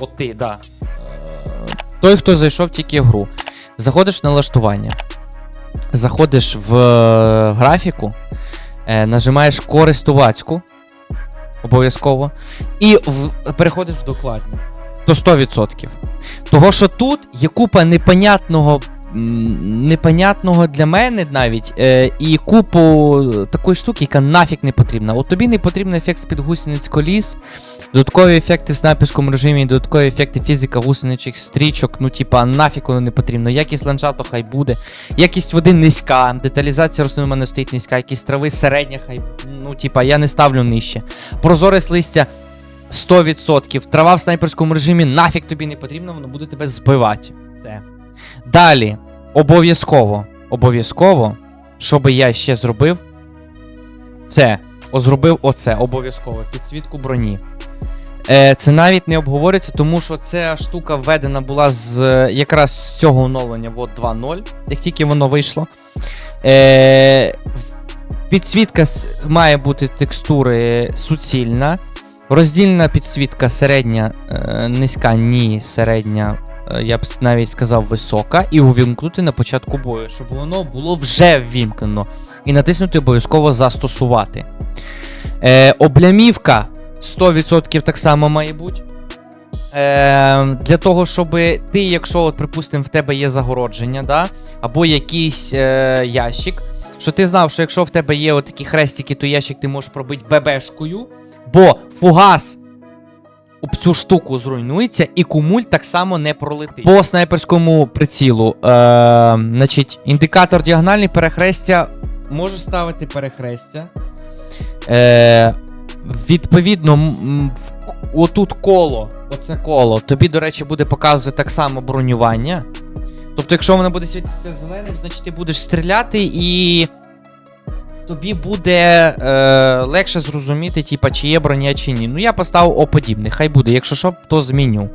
От ти, да. Той, хто зайшов тільки в гру. Заходиш в налаштування. Заходиш в е, графіку, е, нажимаєш користувацьку. Обов'язково. І в, переходиш в докладні. До 100%. Того, що тут є купа непонятного, непонятного для мене навіть, е, і купу такої штуки, яка нафіг не потрібна. От тобі не потрібен ефект з-під гусениць коліс, додаткові ефекти в снайперському режимі, додаткові ефекти фізика гусеничих стрічок, ну типа нафіг воно не потрібно. Якість ландшафту хай буде. Якість води низька, деталізація рослин у мене стоїть низька, якість трави середня, хай. Ну, типа, я не ставлю нижче. Прозорість листя 100%. Трава в снайперському режимі нафіг тобі не потрібно, воно буде тебе збивати. Це. Далі, обов'язково, обов'язково, що би я ще зробив, це зробив оце, обов'язково, підсвітку броні. Е, це навіть не обговорюється, тому що ця штука введена була з е, якраз з цього оновлення от 2.0, як тільки воно вийшло. Е, підсвітка має бути текстури суцільна. Роздільна підсвітка середня, е, низька, ні, середня, я б навіть сказав висока, і увімкнути на початку бою, щоб воно було вже ввімкнено. І натиснути обов'язково застосувати. Е, облямівка 100% так само має бути. Е, для того, щоб ти, якщо, от, припустимо, в тебе є загородження, да, або якийсь е, ящик, що ти знав, що якщо в тебе є такі хрестики, то ящик ти можеш пробити ББшкою, бо фугас цю штуку зруйнується, і кумуль так само не пролетить. По снайперському прицілу, е, значить, індикатор діагональний перехрестя можеш ставити перехрестя. Е, відповідно, отут коло, оце коло, тобі, до речі, буде показувати так само бронювання. Тобто, якщо воно буде світитися зеленим, значить ти будеш стріляти і. Тобі буде е, легше зрозуміти, типа, чи є броня, чи ні. Ну, я поставив О хай буде. Якщо що, то зміню.